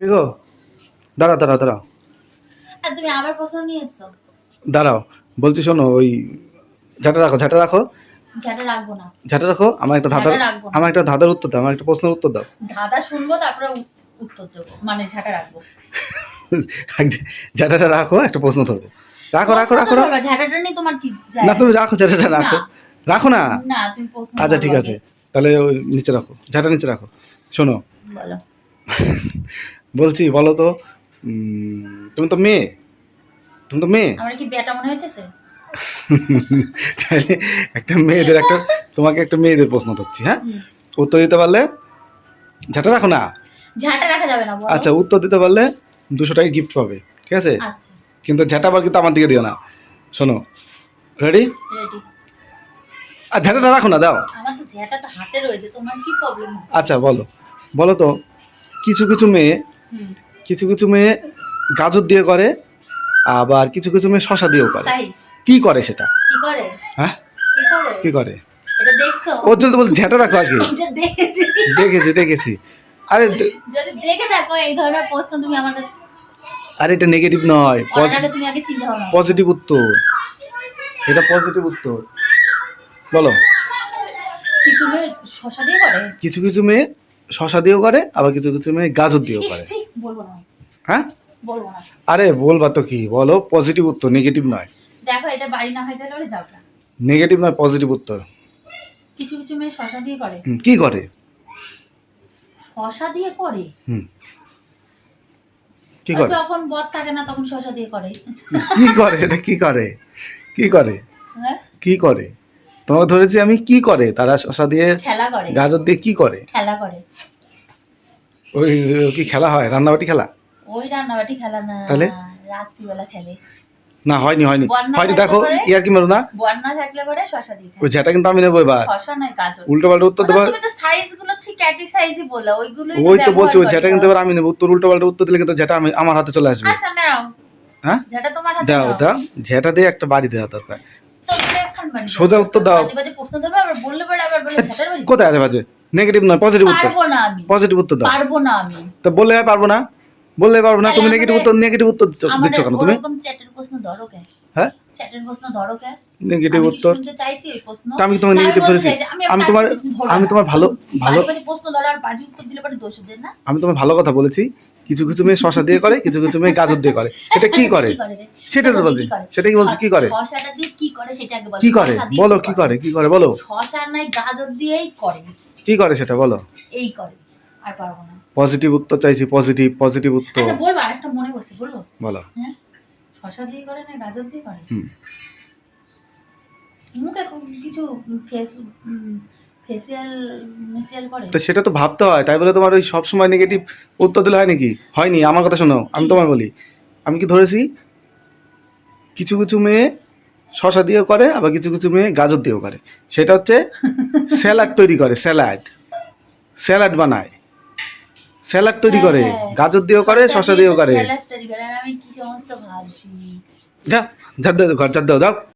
ঠিক গো? দাঁড়াও দাঁড়াও আর তুমি আবার নিয়ে এসছো? দাঁড়াও বলছি শোনো ওই ঝাঁটা রাখো ঝাঁটা রাখো। যাটা রাখব না। ঝাঁটা রাখো আমার একটা ধাঁধার ঝাঁটা রাখব না। আমার একটা ধাঁধার উত্তর দাও আমার একটা প্রশ্নের উত্তর দাও। ধাঁধা শুনব তারপরে উ- উত্তর দেবো মানে ঝাঁটা রাখব। ঝাঁটাটা রাখো একটা প্রশ্ন ধরবো রাখো রাখো প্রশ্ন রাখো তো রাখো। ধরবা, ঝাঁটাটা নিয়ে তোমার কি যায়? না তুমি রাখো ঝাঁটাটা রাখো না। রাখো। না? না তুমি প্রশ্ন আচ্ছা করো ঠিক আছে। তাহলে ওই নিচে রাখো ঝাঁটা নিচে রাখো। শোনো। বলো। বলছি বলো তো তুমি তো মেয়ে। তুমি তো মেয়ে। আমার কি বেটা মনে হইতেছে? তাহলে একটা মেয়েদের একটা তোমাকে একটা মেয়েদের প্রশ্ন ধরছি হ্যাঁ? উত্তর দিতে পারলে ঝাঁটা রাখো না। ঝাঁটা রাখা যাবে না আচ্ছা উত্তর দিতে পারলে দুশো টাকা গিফট পাবে ঠিক আছে? আচ্ছা। কিন্তু ঝাঁটা আবার কিন্তু আমার দিকে দিও না। শোনো রেডি রেডি আর ঝাঁটাটা রাখো না দাও। আমার তো ঝাঁটা তো হাতে রয়েছে তোমার কি প্রবলেম আচ্ছা বলো। বলো তো কিছু কিছু মেয়ে কিছু কিছু মেয়ে গাজর দিয়ে করে আবার কিছু কিছু মেয়ে শশা দিয়েও করে। তাই? কি করে সেটা? কি করে? হ্যাঁ? কি করে? কি করে? ওর জন্য তো বলছি ঝাঁটা রাখো আগে। এটা দেখেছি। দেখেছি আরে যদি দেখে দেখো এই ধরনের প্রশ্ন তুমি আমার আরে এটা নেগেটিভ নয় করো। পজিটিভ উত্তর। এটা পজিটিভ উত্তর। বলো। কিছু মেয়ে শশা দিয়ে করে? কিছু কিছু মেয়ে শশা দিয়েও করে আবার কিছু কিছু মেয়ে গাজর দিয়েও করে। বলব না। হ্যাঁ? বলব না। আরে বলবা তো কি? বলো পজিটিভ উত্তর নেগেটিভ নয়। দেখো এটা বাড়ি না হয়ে গেলে যাও না। নেগেটিভ নয় পজিটিভ উত্তর। কিছু কিছু মেয়ে শশা দিয়ে করে। কি করে? শশা দিয়ে করে? হুম। কি করে? যখন বদ থাকে না তখন শশা দিয়ে করে। কি করে? এটা কি করে? কি করে? হ্যাঁ? কি করে? তোমাকে ধরেছি আমি কি করে? তারা শশা দিয়ে খেলা করে। গাজর দিয়ে কি করে? খেলা করে। ওই কি খেলা হয়? রান্নাবাটি খেলা? ওই রান্নাবাটি খেলা না। তাহলে? রাত্রিবেলা খেলে। না হয়নি হয়নি। হয়নি দেখো? ইয়ার কি মেরো না? বন্যা থাকলে পরে শশা দিয়ে ওই যেটা কিন্তু আমি নেব এবার। শশা নয় গাজর। উল্টো পাল্টা উত্তর দেবো তুমি তো সাইজগুলো ঠিক একই সাইজই বলো ওইগুলো ওই তো বলছি ওই যেটা কিন্তু এবার আমি নেব। উত্তর উল্টো পাল্টা উত্তর দিলে কিন্তু যেটা আমি আমার হাতে চলে আসবে। আচ্ছা নাও। হ্যাঁ? যেটা তোমার হাতে দাও দাও। যেটা দিয়ে একটা বাড়ি দেওয়া দরকার। দাও। সোজা উত্তর দাও। বাজে বাজে প্রশ্ন দেবে আবার বললে বলে আবার বলে ঝাঁটার বাড়ি কোথায় আছে বাজে? নেগেটিভ নয় পজিটিভ উত্তর। পারব না আমি। পজিটিভ উত্তর দাও। পারব না আমি। তো বললে পারব না? বললে পারব না? তুমি নেগেটিভ উত্তর নেগেটিভ উত্তর দিচ্ছ- কেন তুমি? ওরকম চ্যাটের প্রশ্ন ধরো কে হ্যাঁ? চ্যাটের প্রশ্ন ধরো কে নেগেটিভ উত্তর চাইছি ওই প্রশ্ন? তা আমি তোমার নেগেটিভ ধরেছি। আমি তোমার আমি তোমার ভালো ভালো বাজে বাজে প্রশ্ন ধরো আর বাজে উত্তর দিলে পরে দোষ হচ্ছে না? আমি তোমার ভালো কথা বলেছি। কিছু কিছু মেয়ে শশা দিয়ে করে কিছু কিছু মেয়ে গাজর দিয়ে করে। সেটা কি করে? সেটা তো বলছি? সেটা কি বলছি? কি করে? শশাটা দিয়ে কি করে সেটা আগে বলো। কি করে? বলো কি করে? কি করে? বলো। শশা গাজর দিয়েই করে। কি করে সেটা? বলো। এই করে। আর পারব না। পজিটিভ উত্তর চাইছি পজিটিভ পজিটিভ উত্তর। আচ্ছা বলব একটা মনে বসে বলব? বলো। হ্যাঁ? শশা দিয়ে করে না গাজর দিয়ে করে? হুম। মুখে কিছু ফেস ফেসিয়াল মেসিয়াল করে। তো সেটা তো ভাবতে হয় তাই বলে তোমার ওই সবসময় নেগেটিভ উত্তর দিলে হয় নাকি? হয়নি আমার কথা শোনো আমি তোমায় বলি। আমি কি ধরেছি? কিছু কিছু মেয়ে শশা দিয়েও করে আবার কিছু কিছু মেয়ে গাজর দিয়েও করে। সেটা হচ্ছে স্যালাড তৈরি করে স্যালাড স্যালাড বানায়। স্যালাড তৈরি করে হ্যাঁ। গাজর দিয়েও করে শশা দিয়েও করে যা যার দাও ঘর যার দাও যাও।